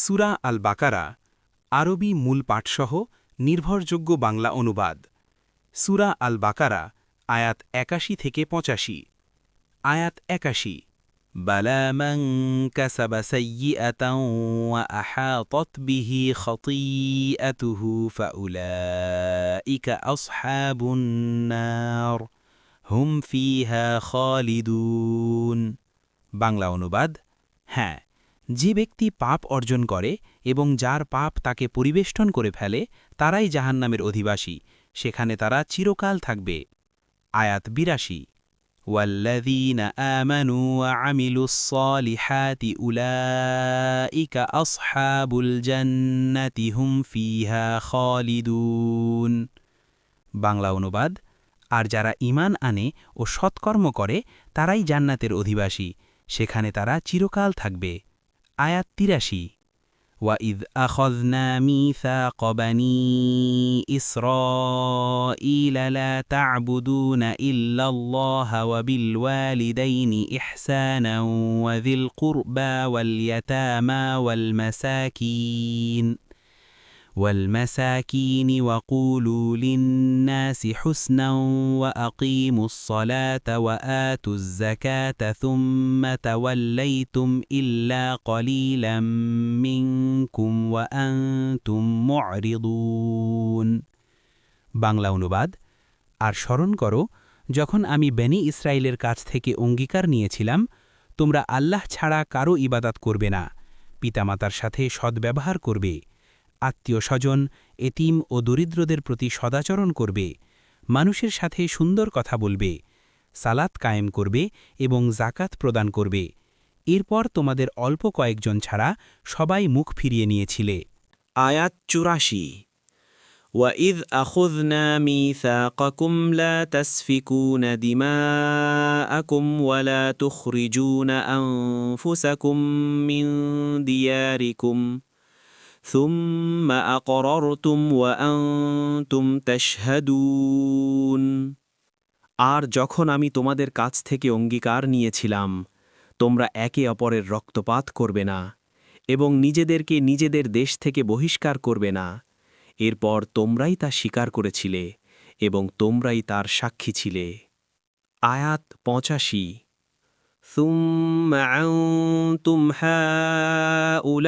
সুরা আল বাকারা আরবি মূল পাঠসহ নির্ভরযোগ্য বাংলা অনুবাদ সুরা আল বাকারা আয়াত একাশি থেকে পঁচাশি আয়াত একাশি بلى من كسب سيئة وأحاطت به خطيئته فأولئك أصحاب النار هم فيها خالدون বাংলা অনুবাদ হ্যাঁ যে ব্যক্তি পাপ অর্জন করে এবং যার পাপ তাকে পরিবেষ্টন করে ফেলে তারাই জাহান্নামের অধিবাসী সেখানে তারা চিরকাল থাকবে আয়াত বিরাশি والذين آمنوا وعملوا الصالحات أولئك أصحاب الجنة هم فيها خالدون বাংলা অনুবাদ আর যারা ঈমান আনে ও সৎকর্ম করে তারাই জান্নাতের অধিবাসী সেখানে তারা চিরকাল থাকবে আয়াত তিরাশি وَإِذْ أَخَذْنَا مِيثَاقَ بَنِي إِسْرَائِيلَ لَا تَعْبُدُونَ إِلَّا اللَّهَ وَبِالْوَالِدَيْنِ إِحْسَانًا وَذِي الْقُرْبَى وَالْيَتَامَى وَالْمَسَاكِينِ والمساكين وقولوا للناس حسنا وأقيموا الصلاة وآتوا الزكاة ثم توليتم إلا قليلا منكم وأنتم معرضون বাংলা অনুবাদ আর স্মরণ করো যখন আমি বেনি ইসরায়েলের কাছ থেকে অঙ্গীকার নিয়েছিলাম তোমরা আল্লাহ ছাড়া কারো ইবাদাত করবে না পিতামাতার সাথে সদ্ব্যবহার করবে আত্মীয় স্বজন এতিম ও দরিদ্রদের প্রতি সদাচরণ করবে মানুষের সাথে সুন্দর কথা বলবে সালাত কায়েম করবে এবং জাকাত প্রদান করবে এরপর তোমাদের অল্প কয়েকজন ছাড়া সবাই মুখ ফিরিয়ে নিয়েছিলে আয়াত চুরাশি وَإِذْ أَخُذْنَا مِيثَاقَكُمْ لَا تَسْفِكُونَ دِمَاءَكُمْ وَلَا تُخْرِجُونَ أَنفُسَكُمْ مِنْ دِيَارِكُمْ ثُمَّ أَقْرَرْتُمْ وَأَنْتُمْ تَشْهَدُونَ আর যখন আমি তোমাদের কাছ থেকে অঙ্গীকার নিয়েছিলাম তোমরা একে অপরের রক্তপাত করবে না এবং নিজেদেরকে নিজেদের দেশ থেকে বহিষ্কার করবে না এরপর তোমরাই তা স্বীকার করেছিলে এবং তোমরাই তার সাক্ষী ছিলে আয়াত পঁচাশি ثم أنتم هؤلاء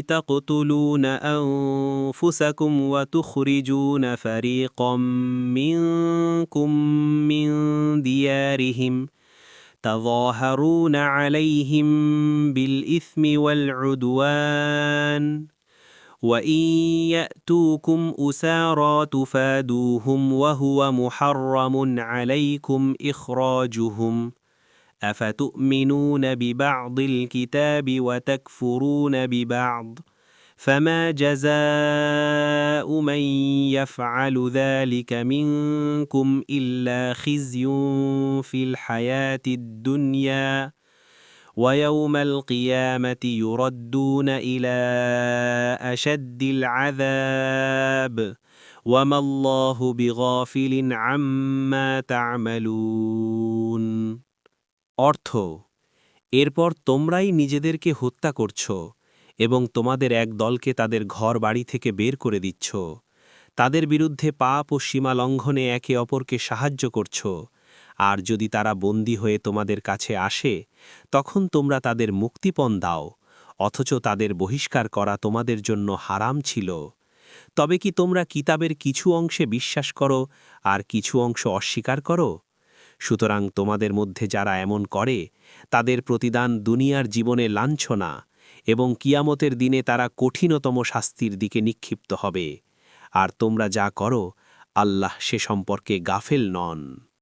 تقتلون أنفسكم وتخرجون فريقا منكم من ديارهم تظاهرون عليهم بالإثم والعدوان وإن يأتوكم أسارى تفادوهم وهو محرم عليكم إخراجهم ۖ أفتؤمنون ببعض الكتاب وتكفرون ببعض فما جزاء من يفعل ذلك منكم إلا خزي في الحياة الدنيا ويوم القيامة يردون إلى أشد العذاب وما الله بغافل عما تعملون অর্থ, এরপর তোমরাই নিজেদেরকে হত্যা করছ এবং তোমাদের এক দলকে তাদের ঘর বাড়ি থেকে বের করে দিচ্ছ। তাদের বিরুদ্ধে পাপ ও সীমা লঙ্ঘনে একে অপরকে সাহায্য করছ। আর যদি তারা বন্দী হয়ে তোমাদের কাছে আসে, তখন তোমরা তাদের মুক্তিপণ দাও, অথচ তাদের বহিষ্কার করা তোমাদের জন্য হারাম ছিল। তবে কি তোমরা কিতাবের কিছু অংশে বিশ্বাস করো আর কিছু অংশ অস্বীকার করো? সুতরাং তোমাদের মধ্যে যারা এমন করে, তাদের প্রতিদান দুনিয়ার জীবনে লাঞ্ছনা এবং কিয়ামতের দিনে তারা কঠিনতম শাস্তির দিকে নিক্ষিপ্ত হবে। আর তোমরা যা করো, আল্লাহ সে সম্পর্কে গাফেল নন।